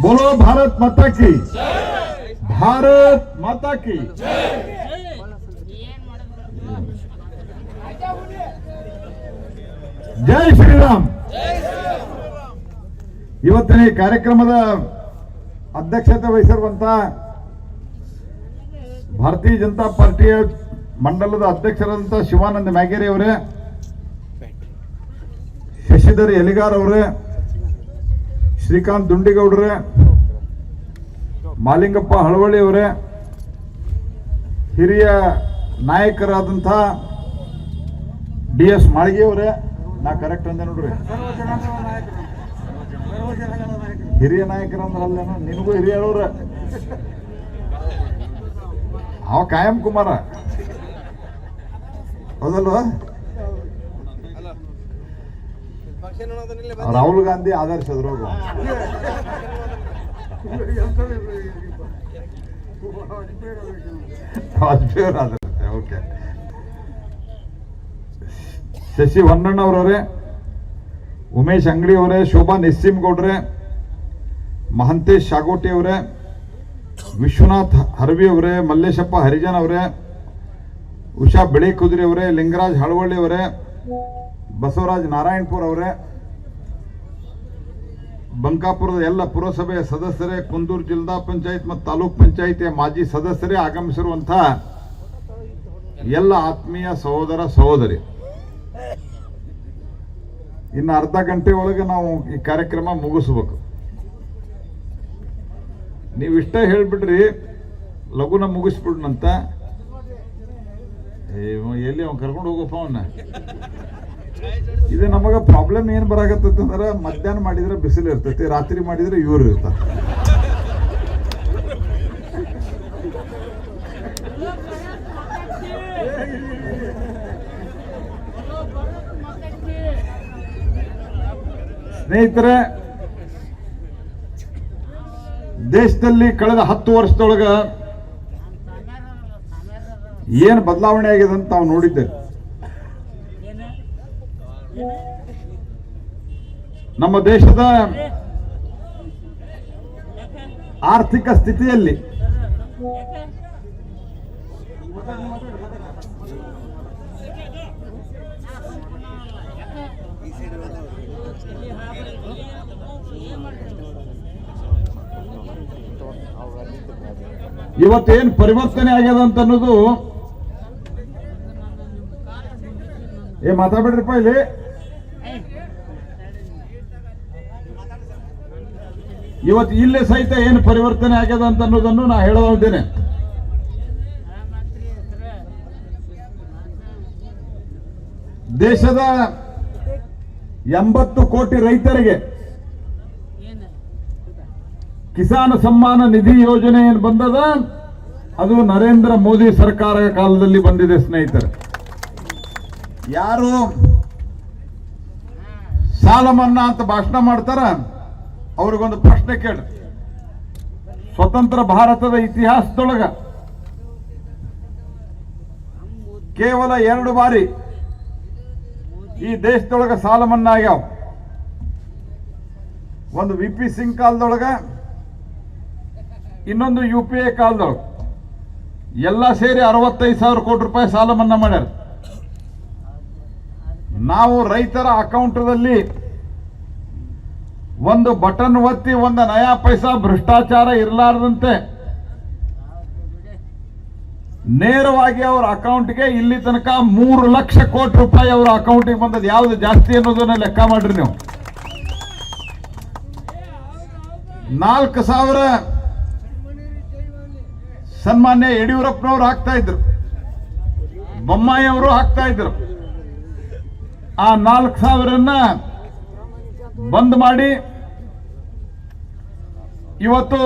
બોલો ભારત માતા કી ભારત માતા કી ಜೈ ಶ್ರೀರಾಮ್ ಇವತ್ತಿನ ಈ ಕಾರ್ಯಕ್ರಮದ ಅಧ್ಯಕ್ಷತೆ ವಹಿಸಿರುವಂತ ಭಾರತೀಯ ಜನತಾ ಪಾರ್ಟಿಯ ಮಂಡಲದ ಅಧ್ಯಕ್ಷರಾದಂಥ ಶಿವಾನಂದ ಮ್ಯಾಗೇರಿ ಅವರೇ, ಶಶಿಧರ್ ಎಲಿಗಾರ್ ಅವರೇ ಶ್ರೀಕಾಂತ್ ದುಂಡಿಗೌಡ್ರೆ, ಮಾಲಿಂಗಪ್ಪ ಹಳವಳ್ಳಿ ಅವರೇ ಹಿರಿಯ ನಾಯಕರಾದಂಥ ಡಿ ಎಸ್ ಅವರೇ ನಾ ಕರೆಕ್ಟ್ ಅಂದೆ ನೋಡ್ರಿ. ಹಿರಿಯ ಅಲ್ಲೇನ ನಿನಗೂ ಹಿರಿಯ ಹೇಳೋರ. ಅವ ಕಾಯಂ ಕುಮಾರ. ಹೌದಲ್ವಾ? ರಾಹುಲ್ ಗಾಂಧಿ ವಾಜಪೇಯಿ ಅವರು ಆಧರಿಸಿದೆ ಓಕೆ. ಶಶಿ ಹೊನ್ನಣ್ಣವರವರೇ ಉಮೇಶ್ ಅಂಗಡಿ ಅವರೇ ಶೋಭಾ ನಿಸ್ಸಿಂಗೌಡ್ರೆ ಮಹಂತೇಶ್ ಶಾಗೋಟಿ ಅವರೇ ವಿಶ್ವನಾಥ್ ಹರವಿ ಅವರೇ ಮಲ್ಲೇಶಪ್ಪ ಹರಿಜನ್ ಅವರೇ ಉಷಾ ಬೆಳಕುದ್ರಿ ಅವರೇ ಲಿಂಗರಾಜ್ ಹಳವಳ್ಳಿ ಅವರೇ ಬಸವರಾಜ್ ನಾರಾಯಣಪುರ ಅವರೇ ಬಂಕಾಪುರದ ಎಲ್ಲ ಪುರಸಭೆಯ ಸದಸ್ಯರೇ, ಕುಂದೂರು ಜಿಲ್ಲಾ ಪಂಚಾಯತ್ ಮತ್ತು ತಾಲೂಕ್ ಪಂಚಾಯತಿಯ ಮಾಜಿ ಸದಸ್ಯರೇ ಆಗಮಿಸಿರುವಂತಹ ಎಲ್ಲ ಆತ್ಮೀಯ ಸಹೋದರ ಸಹೋದರಿ. ಇನ್ನು ಅರ್ಧ ಗಂಟೆ ಒಳಗೆ ನಾವು ಈ ಕಾರ್ಯಕ್ರಮ ಮುಗಿಸ್ಬೇಕು. ನೀವು ಇಷ್ಟ ಹೇಳ್ಬಿಡ್ರಿ, ಲಘುನ ಮುಗಿಸ್ಬಿಡ್ನಂತ. ಎಲ್ಲಿ ಅವ್ನು ಕರ್ಕೊಂಡು ಹೋಗಪ್ಪ ಅವನ್ನ ಇದು ನಮಗ ಪ್ರಾಬ್ಲಮ್ ಏನ್ ಬರಾಕತ್ತೈತಿ ಅಂದ್ರೆ ಮಧ್ಯಾಹ್ನ ಮಾಡಿದ್ರೆ ಬಿಸಿಲು ಇರ್ತೈತಿ, ರಾತ್ರಿ ಮಾಡಿದ್ರೆ ಇವರು ಇರ್ತಾರೆ. ಸ್ನೇಹಿತರೆ, ದೇಶದಲ್ಲಿ ಕಳೆದ ಹತ್ತು ವರ್ಷದೊಳಗ ಏನು ಬದಲಾವಣೆ ಆಗಿದೆ ಅಂತ ನಾವು ನೋಡಿದ್ದೇವೆ. ನಮ್ಮ ದೇಶದ ಆರ್ಥಿಕ ಸ್ಥಿತಿಯಲ್ಲಿ ಇವತ್ತೇನು ಪರಿವರ್ತನೆ ಆಗ್ಯದ ಅಂತ ಅನ್ನೋದು ಏ ಮಾತಾಡ್ಬಿಡ್ರಿಪ್ಪ ಇಲ್ಲಿ. ಇವತ್ತು ಇಲ್ಲೇ ಸಹಿತ ಏನು ಪರಿವರ್ತನೆ ಆಗ್ಯದ ಅಂತ ಅನ್ನೋದನ್ನು ನಾ ಹೇಳೋದಿದ್ದೇನೆ ದೇಶದ ಎಂಬತ್ತು ಕೋಟಿ ರೈತರಿಗೆ ಕಿಸಾನ್ ಸಮ್ಮಾನ ನಿಧಿ ಯೋಜನೆ ಏನು ಬಂದದ? ಅದು ನರೇಂದ್ರ ಮೋದಿ ಸರ್ಕಾರ ಕಾಲದಲ್ಲಿ ಬಂದಿದೆ ಸ್ನೇಹಿತರೆ. ಯಾರು ಸಾಲ ಮನ್ನಾ ಅಂತ ಭಾಷಣ ಮಾಡ್ತಾರ? ಅವ್ರಿಗೊಂದು ಪ್ರಶ್ನೆ ಕೇಳಿ. ಸ್ವತಂತ್ರ ಭಾರತದ ಇತಿಹಾಸದೊಳಗ ಕೇವಲ ಎರಡು ಬಾರಿ ಈ ದೇಶದೊಳಗ ಸಾಲ ಮನ್ನಾ ಆಗ್ಯಾವ. ಒಂದು ವಿ ಪಿ ಸಿಂಗ್ ಕಾಲದೊಳಗ, ಇನ್ನೊಂದು ಯು ಪಿ ಎ ಕಾಲದೊಳಗ. ಎಲ್ಲ ಸೇರಿ ಅರವತ್ತೈದು ಸಾವಿರ ಕೋಟಿ ರೂಪಾಯಿ ಸಾಲ ಮನ್ನಾ ಮಾಡ್ಯಾರ. ನಾವು ರೈತರ ಅಕೌಂಟದಲ್ಲಿ ಒಂದು ಬಟನ್ ಒತ್ತಿ, ಒಂದು ನಯಾ ಪೈಸಾ ಭ್ರಷ್ಟಾಚಾರ ಇರಲಾರದಂತೆ. ನೇರವಾಗಿ ಅವರ ಅಕೌಂಟ್ಗೆ ಇಲ್ಲಿ ತನಕ ಮೂರು ಲಕ್ಷ ಕೋಟಿ ರೂಪಾಯಿ ಅವರ ಅಕೌಂಟಿಗೆ ಬಂದದ್ದು. ಯಾವ್ದು ಜಾಸ್ತಿ ಅನ್ನೋದನ್ನ ಲೆಕ್ಕ ಮಾಡ್ರಿ ನೀವು. ನಾಲ್ಕು ಸಾವಿರ ಸನ್ಮಾನ್ಯ ಯಡಿಯೂರಪ್ಪನವರು ಹಾಕ್ತಾ ಇದ್ರು. ಬೊಮ್ಮಾಯಿ ಅವರು ಹಾಕ್ತಾ ಇದ್ರು. ಆ ನಾಲ್ಕು ಸಾವಿರನ್ನ ಬಂದ್ ಮಾಡಿ ಇವತ್ತು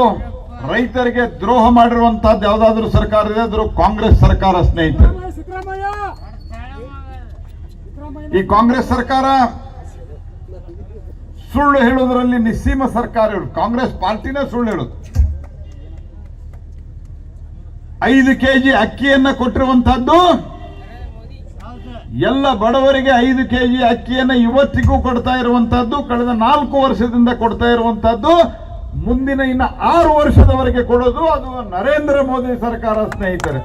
ರೈತರಿಗೆ ದ್ರೋಹ ಮಾಡಿರುವಂತಹದ್ದು ಯಾವ್ದಾದ್ರು ಸರ್ಕಾರ ಇದೆ ಅದ್ರ ಕಾಂಗ್ರೆಸ್ ಸರ್ಕಾರ ಸ್ನೇಹಿತರೆ. ಈ ಕಾಂಗ್ರೆಸ್ ಸರ್ಕಾರ ಸುಳ್ಳು ಹೇಳುವುದರಲ್ಲಿ ನಿಸ್ಸೀಮ ಸರ್ಕಾರ ಇವರು ಕಾಂಗ್ರೆಸ್ ಪಾರ್ಟಿನೇ ಸುಳ್ಳು ಹೇಳುದು. ಐದು ಕೆಜಿ ಅಕ್ಕಿಯನ್ನ ಕೊಟ್ಟಿರುವಂತಹದ್ದು ಎಲ್ಲ ಬಡವರಿಗೆ ಐದು ಕೆಜಿ ಅಕ್ಕಿಯನ್ನ ಇವತ್ತಿಗೂ ಕೊಡ್ತಾ ಇರುವಂತಹದ್ದು, ಕಳೆದ ನಾಲ್ಕು ವರ್ಷದಿಂದ ಕೊಡ್ತಾ ಇರುವಂತಹದ್ದು ಮುಂದಿನ ಇನ್ನು ಆರು ವರ್ಷದವರೆಗೆ ಕೊಡೋದು ಅದು ನರೇಂದ್ರ ಮೋದಿ ಸರ್ಕಾರ ಸ್ನೇಹಿತರೆ.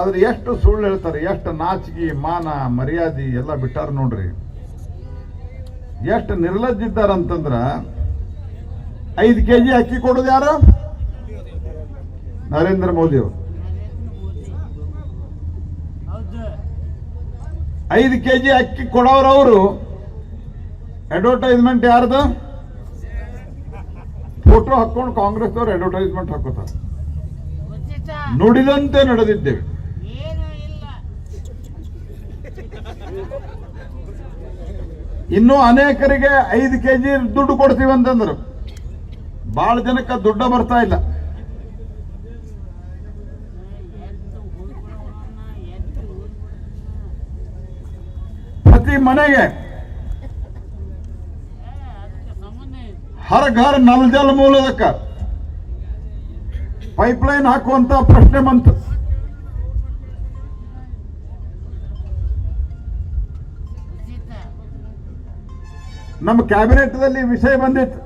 ಆದ್ರೆ ಎಷ್ಟು ಸುಳ್ಳು ಹೇಳ್ತಾರೆ, ಎಷ್ಟು ನಾಚಿಕೆ, ಮಾನ, ಮರ್ಯಾದೆ ಎಲ್ಲ ಬಿಟ್ಟಾರ ನೋಡ್ರಿ. ಎಷ್ಟು ನಿರ್ಲಜ್ಜಿದ್ದಾರಂತಂದ್ರ ಐದು ಕೆ ಜಿ ಅಕ್ಕಿ ಕೊಡೋದು ಯಾರು? ನರೇಂದ್ರ ಮೋದಿ ಅವರು. ಐದು ಕೆ ಜಿ ಅಕ್ಕಿ ಕೊಡೋರವರು ಅಡ್ವರ್ಟೈಸ್ಮೆಂಟ್ ಯಾರ್ದು? ಫೋಟೋ ಹಾಕೊಂಡು ಕಾಂಗ್ರೆಸ್ ಅವರು ಅಡ್ವರ್ಟೈಸ್ಮೆಂಟ್ ಹಾಕೋತಾರೆ. ನುಡಿದಂತೆ ನಡೆದಿದ್ದೇವೆ. ಇನ್ನು ಅನೇಕರಿಗೆ ಐದು ಕೆ ಜಿ ದುಡ್ಡು ಕೊಡ್ತೀವಿ ಅಂತಂದ್ರು. ಬಹಳ ಜನಕ್ಕೆ ದುಡ್ಡ ಬರ್ತಾ ಇಲ್ಲ. ಪ್ರತಿ ಮನೆಗೆ ಅದಕ್ಕೆ ಸಂಬಂಧ ಇದೆ ಹರ ಘರ್ ನಲ್ ಜಲ್ ಮೂಲದಕ್ಕ ಪೈಪ್ಲೈನ್ ಹಾಕುವಂತ ಪ್ರಶ್ನೆ ಬಂತು. ನಮ್ಮ ನಮ್ಮ ಕ್ಯಾಬಿನೆಟ್ದಲ್ಲಿ ವಿಷಯ ಬಂದಿತ್ತು.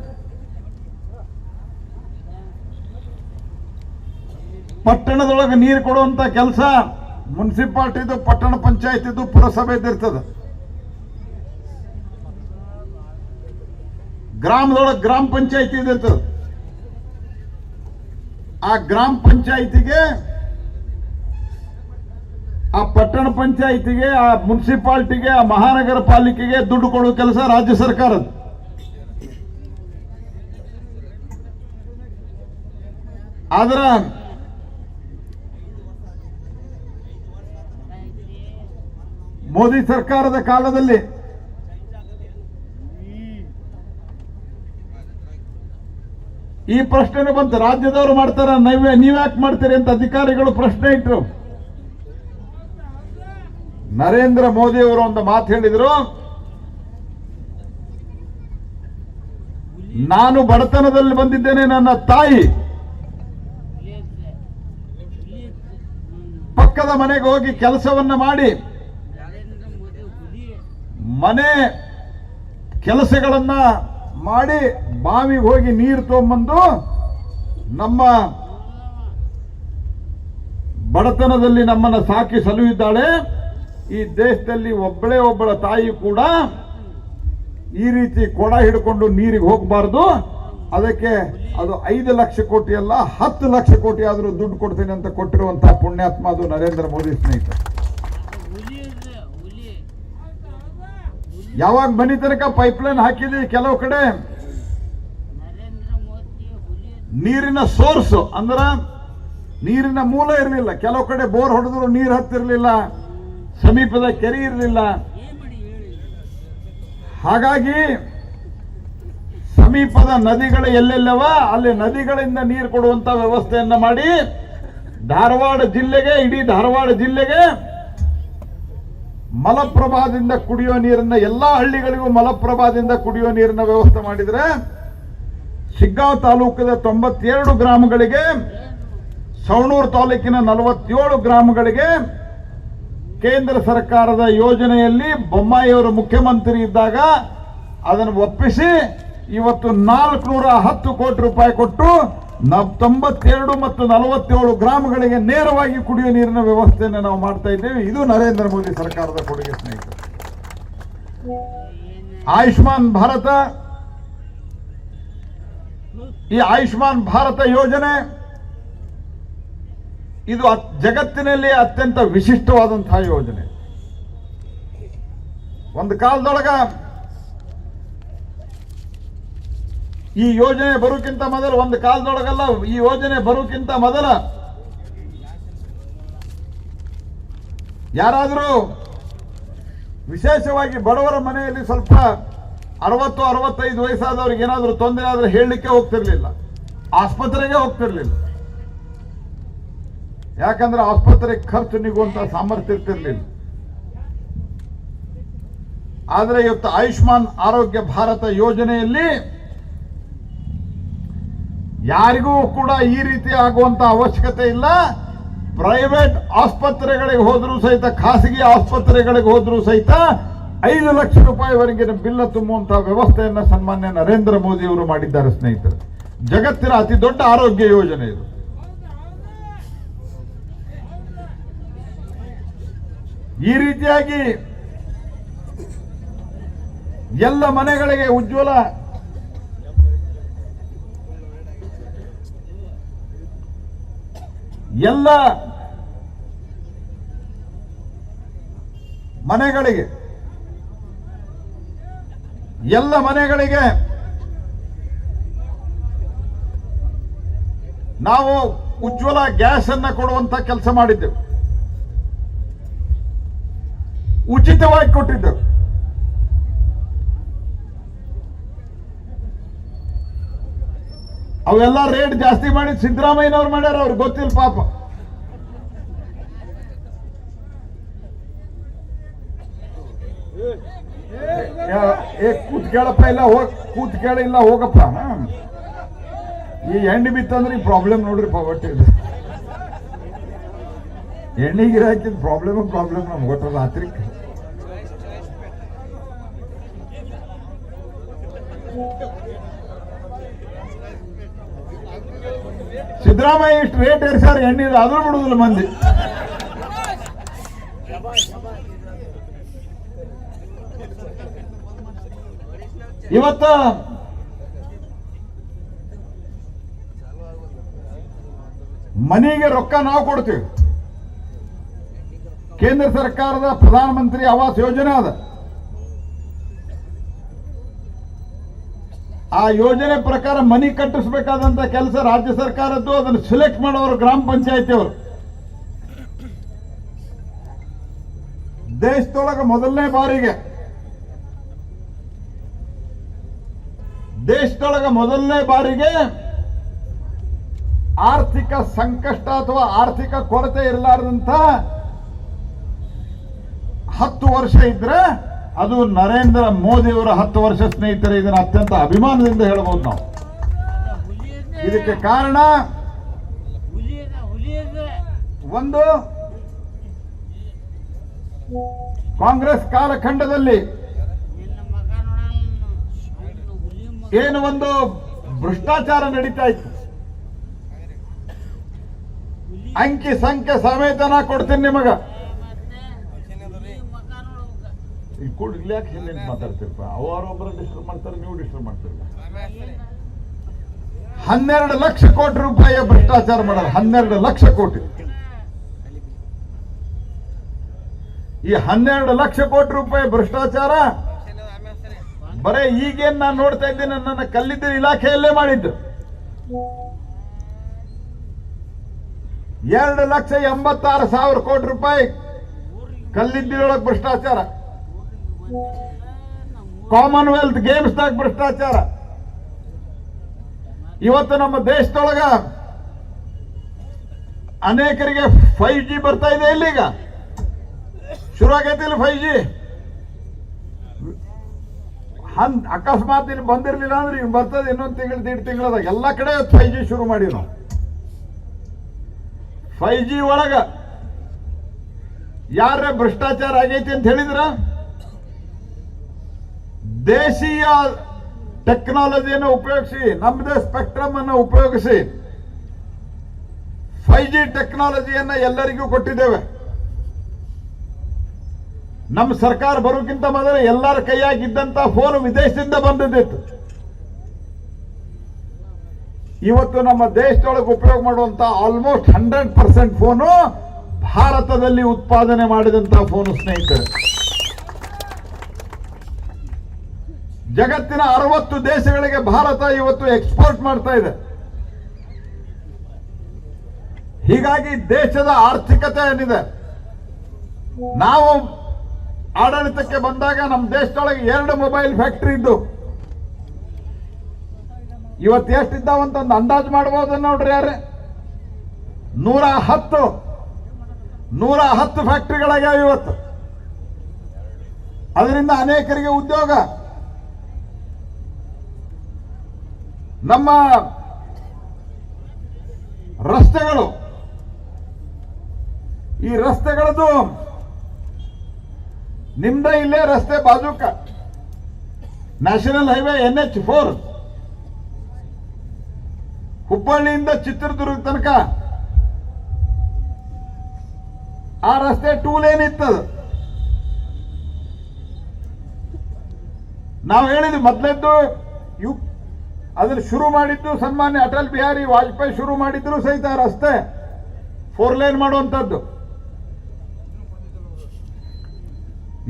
ಪಟ್ಟಣದೊಳಗೆ ನೀರು ಕೊಡುವಂತ ಕೆಲಸ ಮುನ್ಸಿಪಾಲ್ಟಿದು, ಪಟ್ಟಣ ಪಂಚಾಯತಿದು ಪುರಸಭೆದು ಗ್ರಾಮದೊಳಗೆ ಗ್ರಾಮ ಪಂಚಾಯತಿ ಇರ್ತದ ಆ ಗ್ರಾಮ ಪಂಚಾಯತಿಗೆ, ಆ ಪಟ್ಟಣ ಪಂಚಾಯತಿಗೆ, ಆ ಮುನ್ಸಿಪಾಲ್ಟಿಗೆ, ಆ ಮಹಾನಗರ ಪಾಲಿಕೆಗೆ ದುಡ್ಡು ಕೊಡುವ ಕೆಲಸ ರಾಜ್ಯ ಸರ್ಕಾರದ ಆದ್ರ, ಮೋದಿ ಸರ್ಕಾರದ ಕಾಲದಲ್ಲಿ ಈ ಪ್ರಶ್ನೆ ಬಂತು. ರಾಜ್ಯದವರು ಮಾಡ್ತಾರ, ನೀವೇ, ನೀವ್ಯಾಕೆ ಮಾಡ್ತೀರಿ ಅಂತ ಅಧಿಕಾರಿಗಳು ಪ್ರಶ್ನೆ ಇಟ್ಟರು ನರೇಂದ್ರ ಮೋದಿ ಅವರು ಒಂದು ಮಾತು ಹೇಳಿದ್ರು. ನಾನು ಬಡತನದಲ್ಲಿ ಬಂದಿದ್ದೇನೆ ನನ್ನ ತಾಯಿ. ಪಕ್ಕದ ಮನೆಗೆ ಹೋಗಿ ಕೆಲಸವನ್ನ ಮಾಡಿ. ಮನೆ ಕೆಲಸಗಳನ್ನ ಮಾಡಿ ಬಾವಿಗೆ ಹೋಗಿ ನೀರು ತಗೊಂಬಂದು ನಮ್ಮ ಬಡತನದಲ್ಲಿ ನಮ್ಮನ್ನ ಸಾಕಿ ಸಲುಹಿದ್ದಾಳೆ ಈ ದೇಶದಲ್ಲಿ ಒಬ್ಬಳೇ ಒಬ್ಬಳ ತಾಯಿ ಕೂಡ ಈ ರೀತಿ ಕೊಡ ಹಿಡ್ಕೊಂಡು ನೀರಿಗೆ ಹೋಗಬಾರ್ದು. ಅದಕ್ಕೆ ಅದು ಐದು ಲಕ್ಷ ಕೋಟಿ ಅಲ್ಲ, ಹತ್ತು ಲಕ್ಷ ಕೋಟಿ ಆದರೂ ದುಡ್ಡು ಕೊಡ್ತೇನೆ ಅಂತ ಕೊಟ್ಟಿರುವಂತಹ ಪುಣ್ಯಾತ್ಮ ಅದು ನರೇಂದ್ರ ಮೋದಿ ಸ್ನೇಹಿತರು. ಯಾವಾಗ ಮನೆ ತನಕ ಪೈಪ್ಲೈನ್ ಹಾಕಿದ್ವಿ ಕೆಲವು ಕಡೆ? ನೀರಿನ ಸೋರ್ಸ್ ಅಂದ್ರ ನೀರಿನ ಮೂಲ ಇರಲಿಲ್ಲ. ಕೆಲವು ಕಡೆ ಬೋರ್ ಹೊಡೆದ್ರು ನೀರು ಹತ್ತಿರಲಿಲ್ಲ, ಸಮೀಪದ ಕೆರೆ ಇರಲಿಲ್ಲ. ಹಾಗಾಗಿ ಸಮೀಪದ ನದಿಗಳು ಎಲ್ಲೆಲ್ಲವ, ಅಲ್ಲಿ ನದಿಗಳಿಂದ ನೀರು ಕೊಡುವಂತ ವ್ಯವಸ್ಥೆಯನ್ನ ಮಾಡಿ ಧಾರವಾಡ ಜಿಲ್ಲೆಗೆ, ಇಡೀ ಧಾರವಾಡ ಜಿಲ್ಲೆಗೆ ಮಲಪ್ರಭಾದಿಂದ ಕುಡಿಯೋ ನೀರನ್ನ ಎಲ್ಲಾ ಹಳ್ಳಿಗಳಿಗೂ ಮಲಪ್ರಭಾದಿಂದ ಕುಡಿಯೋ ನೀರಿನ ವ್ಯವಸ್ಥೆ ಮಾಡಿದರೆ ಶಿಗ್ಗಾಂವ್ ತಾಲೂಕದ ತೊಂಬತ್ತೆರಡು ಗ್ರಾಮಗಳಿಗೆ, ಸವಣೂರು ತಾಲೂಕಿನ ನಲವತ್ತೇಳು ಗ್ರಾಮಗಳಿಗೆ ಕೇಂದ್ರ ಸರ್ಕಾರದ ಯೋಜನೆಯಲ್ಲಿ ಬೊಮ್ಮಾಯಿಯವರು ಮುಖ್ಯಮಂತ್ರಿ ಇದ್ದಾಗ ಅದನ್ನು ಒಪ್ಪಿಸಿ, ಇವತ್ತು ನಾಲ್ಕುನೂರ ಹತ್ತು ಕೋಟಿ ರೂಪಾಯಿ ಕೊಟ್ಟು ತೊಂಬತ್ತೆರಡು ಮತ್ತು ನಲವತ್ತೇಳು ಗ್ರಾಮಗಳಿಗೆ ನೇರವಾಗಿ ಕುಡಿಯುವ ನೀರಿನ ವ್ಯವಸ್ಥೆಯನ್ನು ನಾವು ಮಾಡ್ತಾ ಇದ್ದೇವೆ. ಇದು ನರೇಂದ್ರ ಮೋದಿ ಸರ್ಕಾರದ ಕೊಡುಗೆ ಸ್ನೇಹಿತರು. ಆಯುಷ್ಮಾನ್ ಭಾರತ, ಈ ಆಯುಷ್ಮಾನ್ ಭಾರತ ಯೋಜನೆ ಇದು ಜಗತ್ತಿನಲ್ಲಿ ಅತ್ಯಂತ ವಿಶಿಷ್ಟವಾದಂತಹ ಯೋಜನೆ. ಒಂದು ಕಾಲದೊಳಗ ಈ ಯೋಜನೆ ಬರೋಕ್ಕಿಂತ ಮೊದಲು, ಒಂದು ಕಾಲದೊಳಗಲ್ಲ, ಈ ಯೋಜನೆ ಬರೋಕ್ಕಿಂತ ಮೊದಲ. ಯಾರಾದರೂ ವಿಶೇಷವಾಗಿ ಬಡವರ ಮನೆಯಲ್ಲಿ ಸ್ವಲ್ಪ ಅರವತ್ತು, ಅರವತ್ತೈದು ವಯಸ್ಸಾದವ್ರಿಗೆ ಏನಾದರೂ ತೊಂದರೆ ಆದ್ರೆ ಹೇಳಲಿಕ್ಕೆ ಹೋಗ್ತಿರ್ಲಿಲ್ಲ. ಆಸ್ಪತ್ರೆಗೆ ಹೋಗ್ತಿರ್ಲಿಲ್ಲ. ಯಾಕಂದ್ರೆ ಆಸ್ಪತ್ರೆಗೆ ಖರ್ಚು ನಿಗುವಂತ ಸಾಮರ್ಥ್ಯ ಇರ್ತಿರ್ಲಿಲ್ಲ. ಆದ್ರೆ ಇವತ್ತು ಆಯುಷ್ಮಾನ್ ಆರೋಗ್ಯ ಭಾರತ ಯೋಜನೆಯಲ್ಲಿ ಯಾರಿಗೂ ಕೂಡ ಈ ರೀತಿ ಆಗುವಂತ ಅವಶ್ಯಕತೆ ಇಲ್ಲ. ಪ್ರೈವೇಟ್ ಆಸ್ಪತ್ರೆಗಳಿಗೆ ಹೋದರೂ ಸಹಿತ, ಖಾಸಗಿ ಆಸ್ಪತ್ರೆಗಳಿಗೆ ಹೋದರೂ ಸಹಿತ ಐದು ಲಕ್ಷ ರೂಪಾಯಿವರೆಗಿನ ಬಿಲ್ಲ ತುಂಬುವಂತಹ ವ್ಯವಸ್ಥೆಯನ್ನು ಸನ್ಮಾನ್ಯ ನರೇಂದ್ರ ಮೋದಿ ಅವರು ಮಾಡಿದ್ದಾರೆ ಸ್ನೇಹಿತರು. ಜಗತ್ತಿನ ಅತಿ ದೊಡ್ಡ ಆರೋಗ್ಯ ಯೋಜನೆ ಇದು. ಈ ರೀತಿಯಾಗಿ ಎಲ್ಲ ಮನೆಗಳಿಗೆ ಉಜ್ವಲ ಎಲ್ಲ ಮನೆಗಳಿಗೆ ಎಲ್ಲ ಮನೆಗಳಿಗೆ ನಾವು ಉಜ್ವಲ ಗ್ಯಾಸ್ ಅನ್ನ ಕೊಡುವಂತ ಕೆಲಸ ಮಾಡಿದ್ದೆವು. ಉಚಿತವಾಗಿ ಕೊಟ್ಟಿದ್ದೆವು. ಅವೆಲ್ಲ ರೇಟ್ ಜಾಸ್ತಿ ಮಾಡಿ ಸಿದ್ದರಾಮಯ್ಯನವ್ರು ಮಾಡ್ಯಾರ ಅವ್ರಿಗೆ ಗೊತ್ತಿಲ್ಲ ಪಾಪ. ಏ ಕೂತ್ ಕೇಳಪ್ಪ, ಇಲ್ಲ ಹೋಗ್ ಕೂತ್ ಕೇಳ, ಇಲ್ಲ ಹೋಗಪ್ಪ. ಈ ಎಣ್ಣೆ ಬಿತ್ತಂದ್ರೆ ಈ ಪ್ರಾಬ್ಲಮ್ ನೋಡ್ರಿ ಪಾವಟ್ಟಿ ಇದು ಎಣ್ಣೆ ಗಿರ ಹಾಕಿದ ಪ್ರಾಬ್ಲಮ್ ಪ್ರಾಬ್ಲಮ್ ನಮ್ಗೆ ಗೊತ್ತ ರಾತ್ರಿ ಸಿದ್ದರಾಮಯ್ಯ ಇಷ್ಟು ರೇಟ್ ಏರ್ಸಾರ ಎಣ್ಣೆ ಆದ್ರೂ ಬಿಡುದಿಲ್ಲ ಮಂದಿ. ಇವತ್ತ ಮನೆಗೆ ರೊಕ್ಕ ನಾವು ಕೊಡ್ತೀವಿ. ಕೇಂದ್ರ ಸರ್ಕಾರದ ಪ್ರಧಾನಮಂತ್ರಿ ಆವಾಸ್ ಯೋಜನೆ ಅದ. ಆ ಯೋಜನೆ ಪ್ರಕಾರ ಮನಿ ಕಟ್ಟಿಸಬೇಕಾದಂತ ಕೆಲಸ ರಾಜ್ಯ ಸರ್ಕಾರದ್ದು, ಅದನ್ನು ಸೆಲೆಕ್ಟ್ ಮಾಡೋರು ಗ್ರಾಮ ಪಂಚಾಯತಿ ಅವರು. ದೇಶದೊಳಗೆ ಮೊದಲನೇ ಬಾರಿಗೆ. ದೇಶದೊಳಗ ಮೊದಲನೇ ಬಾರಿಗೆ ಆರ್ಥಿಕ ಸಂಕಷ್ಟ ಅಥವಾ ಆರ್ಥಿಕ ಕೊರತೆ ಇರಲಾರದಂತ ಹತ್ತು ವರ್ಷ ಇದ್ರೆ ಅದು ನರೇಂದ್ರ ಮೋದಿ ಅವರ ಹತ್ತು ವರ್ಷ ಸ್ನೇಹಿತರೆ, ಇದನ್ನು ಅತ್ಯಂತ ಅಭಿಮಾನದಿಂದ ಹೇಳ್ಬೋದು ನಾವು. ಇದಕ್ಕೆ ಕಾರಣ ಒಂದು ಕಾಂಗ್ರೆಸ್ ಕಾಲಖಂಡದಲ್ಲಿ ಏನು ಒಂದು ಭ್ರಷ್ಟಾಚಾರ ನಡೀತಾ ಇತ್ತು ಅಂಕಿ ಸಂಖ್ಯೆ ಸಮೇತನ ಕೊಡ್ತೀನಿ ನಿಮಗ ಈ ಕೂಡ ಯಾಕೆ ಹಿಂದೆ ಮಾತಾಡ್ತಿರ್ಪ ಅವರೊಬ್ಬರು ಡಿಸ್ಟರ್ಬ್ ಮಾಡ್ತಾರೆ, ನೀವು ಡಿಸ್ಟರ್ಬ್ ಮಾಡ್ತಿರ್ಲ ಹನ್ನೆರಡು ಲಕ್ಷ ಕೋಟಿ ರೂಪಾಯಿ ಭ್ರಷ್ಟಾಚಾರ ಮಾಡೋದು ಹನ್ನೆರಡು ಲಕ್ಷ ಕೋಟಿ. ಈ ಹನ್ನೆರಡು ಲಕ್ಷ ಕೋಟಿ ರೂಪಾಯಿ ಭ್ರಷ್ಟಾಚಾರ, ಬರೇ ಈಗೇನ್ ನಾನು ನೋಡ್ತಾ ಇದ್ದೀನಿ, ನನ್ನ ಕಲ್ಲಿದ್ದ ಇಲಾಖೆಯಲ್ಲೇ ಮಾಡಿದ್ದು. ಎರಡು ಲಕ್ಷ ಎಂಬತ್ತಾರು ಸಾವಿರ ಕೋಟಿ ರೂಪಾಯಿ ಕಲ್ಲಿದ್ದಿರೊಳಗೆ ಭ್ರಷ್ಟಾಚಾರ. ಕಾಮನ್ವೆಲ್ತ್ ಗೇಮ್ಸ್ ದಾಗ ಭ್ರಷ್ಟಾಚಾರ. ಇವತ್ತು ನಮ್ಮ ದೇಶದೊಳಗ ಅನೇಕರಿಗೆ ಫೈವ್ ಜಿ ಬರ್ತಾ ಇದೆ ಇಲ್ಲಿಗ. ಶುರು ಆಗೈತಿ ಇಲ್ಲ ಫೈವ್ ಜಿ ಹನ್, ಅಕಸ್ಮಾತ್ ಇಲ್ಲಿ ಬಂದಿರ್ಲಿಲ್ಲ ಅಂದ್ರೆ ಇವ್ ಬರ್ತದೆ ಇನ್ನೊಂದು ತಿಂಗಳು, ದೀಡ್ ತಿಂಗಳದಾಗ ಎಲ್ಲ ಕಡೆ ಫೈವ್ ಜಿ ಶುರು ಮಾಡಿ ನಾವು. ಫೈವ್ ಜಿ ಒಳಗ ಯಾರ ಭ್ರಷ್ಟಾಚಾರ ಆಗೈತಿ ಅಂತ ಹೇಳಿದ್ರ? ದೇಶೀಯ ಟೆಕ್ನಾಲಜಿಯನ್ನು ಉಪಯೋಗಿಸಿ ನಮ್ಮದೇ ಸ್ಪೆಕ್ಟ್ರಮ್ ಅನ್ನು ಉಪಯೋಗಿಸಿ ಫೈವ್ ಜಿ ಟೆಕ್ನಾಲಜಿಯನ್ನು ಎಲ್ಲರಿಗೂ ಕೊಟ್ಟಿದ್ದೇವೆ. ನಮ್ಮ ಸರ್ಕಾರ ಬರೋಕ್ಕಿಂತ ಮೊದಲು ಎಲ್ಲರ ಕೈಯಾಗಿದ್ದಂತ ಫೋನ್ ವಿದೇಶದಿಂದ ಬಂದಿದ್ದಿತ್ತು. ಇವತ್ತು ನಮ್ಮ ದೇಶದೊಳಗೆ ಉಪಯೋಗ ಮಾಡುವಂತ ಆಲ್ಮೋಸ್ಟ್ ಹಂಡ್ರೆಡ್ ಪರ್ಸೆಂಟ್ ಫೋನು ಭಾರತದಲ್ಲಿ ಉತ್ಪಾದನೆ ಮಾಡಿದಂತಹ ಫೋನು ಸ್ನೇಹಿತರೆ. ಜಗತ್ತಿನ ಅರವತ್ತು ದೇಶಗಳಿಗೆ ಭಾರತ ಇವತ್ತು ಎಕ್ಸ್ಪೋರ್ಟ್ ಮಾಡ್ತಾ ಇದೆ. ಹೀಗಾಗಿ ದೇಶದ ಆರ್ಥಿಕತೆ ಏನಿದೆ? ನಾವು ಆಡಳಿತಕ್ಕೆ ಬಂದಾಗ ನಮ್ಮ ದೇಶದೊಳಗೆ ಎರಡು ಮೊಬೈಲ್ ಫ್ಯಾಕ್ಟರಿ ಇದ್ದು, ಇವತ್ತು ಎಷ್ಟಿದ್ದಾವಂತ ಒಂದು ಅಂದಾಜು ಮಾಡ್ಬೋದು ನೋಡ್ರಿ ಯಾರೇ? ನೂರ ಹತ್ತು ನೂರ ಹತ್ತು ಫ್ಯಾಕ್ಟ್ರಿಗಳಾಗ್ಯಾವ ಇವತ್ತು. ಅದರಿಂದ ಅನೇಕರಿಗೆ ಉದ್ಯೋಗ. ನಮ್ಮ ರಸ್ತೆಗಳು. ಈ ರಸ್ತೆಗಳದ್ದು ನಿಮ್ದ ಇಲ್ಲೇ ರಸ್ತೆ ಬಾಜುಕ. National highway N H four. ಹುಬ್ಬಳ್ಳಿಯಿಂದ ಚಿತ್ರದುರ್ಗ ತನಕ. ಆ ರಸ್ತೆ ಟೂ ಲೇನ್ ಇತ್ತು. ನಾವು ಹೇಳಿದ್ವಿ ಮೊದಲೆದ್ದು ಯು ಅದನ್ನು ಶುರು ಮಾಡಿದ್ದು ಸನ್ಮಾನ್ಯ ಅಟಲ್ ಬಿಹಾರಿ ವಾಜಪೇಯಿ ಶುರು ಮಾಡಿದ್ರು ಸಹಿತ ರಸ್ತೆ. ಫೋರ್ ಲೈನ್ ಮಾಡುವಂಥದ್ದು.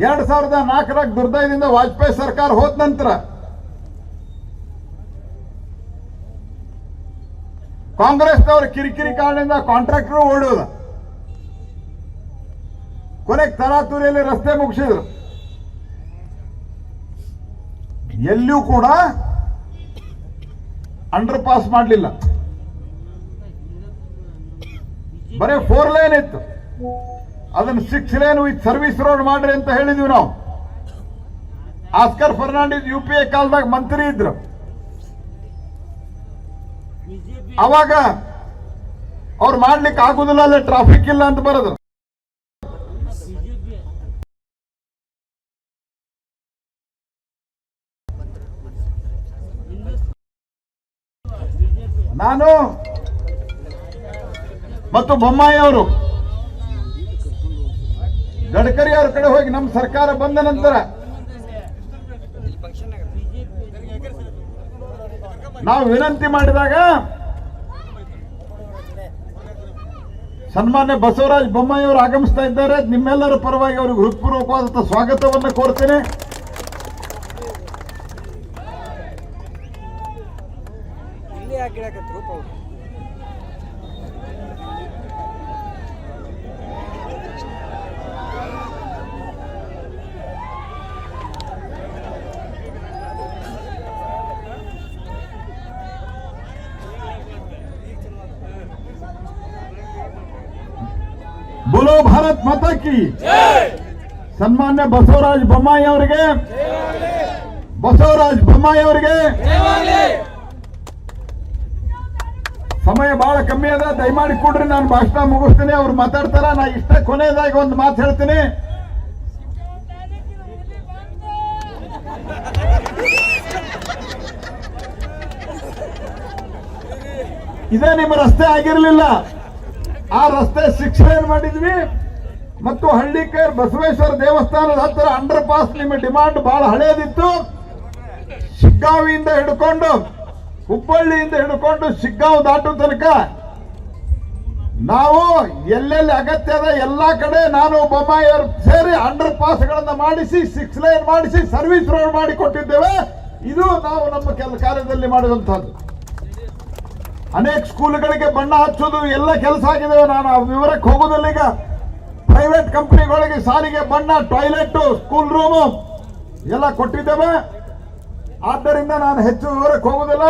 ಎರಡ್ ಸಾವಿರದ ನಾಲ್ಕರಾಗ ದುರ್ದಯದಿಂದ ವಾಜಪೇಯಿ ಸರ್ಕಾರ ಹೋದ ನಂತರ ಕಾಂಗ್ರೆಸ್ನವರ ಕಿರಿಕಿರಿ ಕಾರಣದಿಂದ ಕಾಂಟ್ರಾಕ್ಟರ್ ಓಡೋದ. ಕೊನೆಗೆ ತರಾತುರಿಯಲ್ಲಿ ರಸ್ತೆ ಮುಗಿಸಿದ್ರು. ಎಲ್ಲಿಯೂ ಕೂಡ ಅಂಡರ್ ಪಾಸ್ ಮಾಡಲಿಲ್ಲ. ಬರೀ ಫೋರ್ ಲೈನ್ ಇತ್ತು. ಅದನ್ನು six line with service road ಮಾಡ್ರಿ ಅಂತ ಹೇಳಿದ್ವಿ ನಾವು. Oscar Fernandes U P A ಕಾಲದಾಗ ಮಂತ್ರಿ ಇದ್ರು. ಅವಾಗ ಅವ್ರು ಮಾಡ್ಲಿಕ್ಕೆ ಆಗುದಿಲ್ಲ ಅಲ್ಲೇ ಟ್ರಾಫಿಕ್ ಇಲ್ಲ ಅಂತ ಬರೋದು ನಾನು ಮತ್ತು ಬೊಮ್ಮಾಯಿ ಅವರು. ಗಡ್ಕರಿ ಅವ್ರ ಕಡೆ ಹೋಗಿ ನಮ್ಮ ಸರ್ಕಾರ ಬಂದ ನಂತರ ನಾವು ವಿನಂತಿ ಮಾಡಿದಾಗ ಸನ್ಮಾನ್ಯ ಬಸವರಾಜ ಬೊಮ್ಮಾಯಿ ಅವರು ಆಗಮಿಸ್ತಾ ಇದ್ದಾರೆ. ನಿಮ್ಮೆಲ್ಲರ ಪರವಾಗಿ ಅವರಿಗೆ ಹೃತ್ಪೂರ್ವಕವಾದಂತಹ ಸ್ವಾಗತವನ್ನು ಕೋರ್ತೇನೆ ಇಲ್ಲೇ ಹಾಕಿಡಕತ್ರು ಪೌಡ್ರು ಬೋಲೋ ಭಾರತ್ ಮಾತಾ ಕಿ ಸನ್ಮಾನ್ಯ ಬಸವರಾಜ ಬೊಮ್ಮಾಯಿ ಅವರಿಗೆ. ಬಸವರಾಜ ಬೊಮ್ಮಾಯಿ ಅವರಿಗೆ. ಸಮಯ ಬಹಳ ಕಮ್ಮಿ ಅದ, ದಯಮಾಡಿ ಕೊಡ್ರಿ, ನಾನು ಭಾಷಣ ಮುಗಿಸ್ತೀನಿ, ಅವ್ರು ಮಾತಾಡ್ತಾರ, ನಾ ಇಷ್ಟ ಕೊನೆಯದಾಗಿ ಒಂದು ಮಾತು ಹೇಳ್ತೀನಿ. ಇದೇ ನಿಮ್ಮ ರಸ್ತೆ ಆಗಿರಲಿಲ್ಲ. ಆ ರಸ್ತೆ ಶಿಕ್ಷಣ ಏನ್ ಮಾಡಿದ್ವಿ? ಮತ್ತು ಹಳ್ಳಿಕೇರ್ ಬಸವೇಶ್ವರ ದೇವಸ್ಥಾನದ ಹತ್ತಿರ ಅಂಡರ್ ಪಾಸ್ ನಿಮ್ಮ ಡಿಮಾಂಡ್ ಬಹಳ ಹಳೇದಿತ್ತು. ಶಿಗ್ಗಾವಿಯಿಂದ ಹಿಡ್ಕೊಂಡು, ಹುಬ್ಬಳ್ಳಿಯಿಂದ ಹಿಡ್ಕೊಂಡು ಶಿಗ್ಗಾವ್ ದಾಟು ತನಕ ನಾವು ಎಲ್ಲೆಲ್ಲಿ ಅಗತ್ಯದ ಎಲ್ಲಾ ಕಡೆ ನಾನು ಬೊಮ್ಮಾಯಿಯವರು ಸೇರಿ ಅಂಡರ್ ಪಾಸ್ಗಳನ್ನ ಮಾಡಿಸಿ ಸಿಕ್ಸ್ ಲೈನ್ ಮಾಡಿಸಿ ಸರ್ವಿಸ್ ರೋಡ್ ಮಾಡಿ ಕೊಟ್ಟಿದ್ದೇವೆ. ಇದು ನಾವು ನಮ್ಮ ಕೆಲ ಕಾರ್ಯದಲ್ಲಿ ಮಾಡಿದಂಥದ್ದು. ಅನೇಕ ಸ್ಕೂಲ್ಗಳಿಗೆ ಬಣ್ಣ ಹಚ್ಚೋದು ಎಲ್ಲ ಕೆಲಸ ಆಗಿದೆ ನಾನು ಆ ವಿವರಕ್ಕೆ ಹೋಗೋದಿಲ್ಲ ಈಗ. ಪ್ರೈವೇಟ್ ಕಂಪನಿಗಳಿಗೆ ಸಾರಿಗೆ ಬಣ್ಣ ಟಾಯ್ಲೆಟ್ ಸ್ಕೂಲ್ ರೂಮು ಎಲ್ಲ ಕೊಟ್ಟಿದ್ದೇವೆ. ಆದ್ದರಿಂದ ನಾನು ಹೆಚ್ಚು ವಿವರಕ್ಕೆ ಹೋಗುದಿಲ್ಲ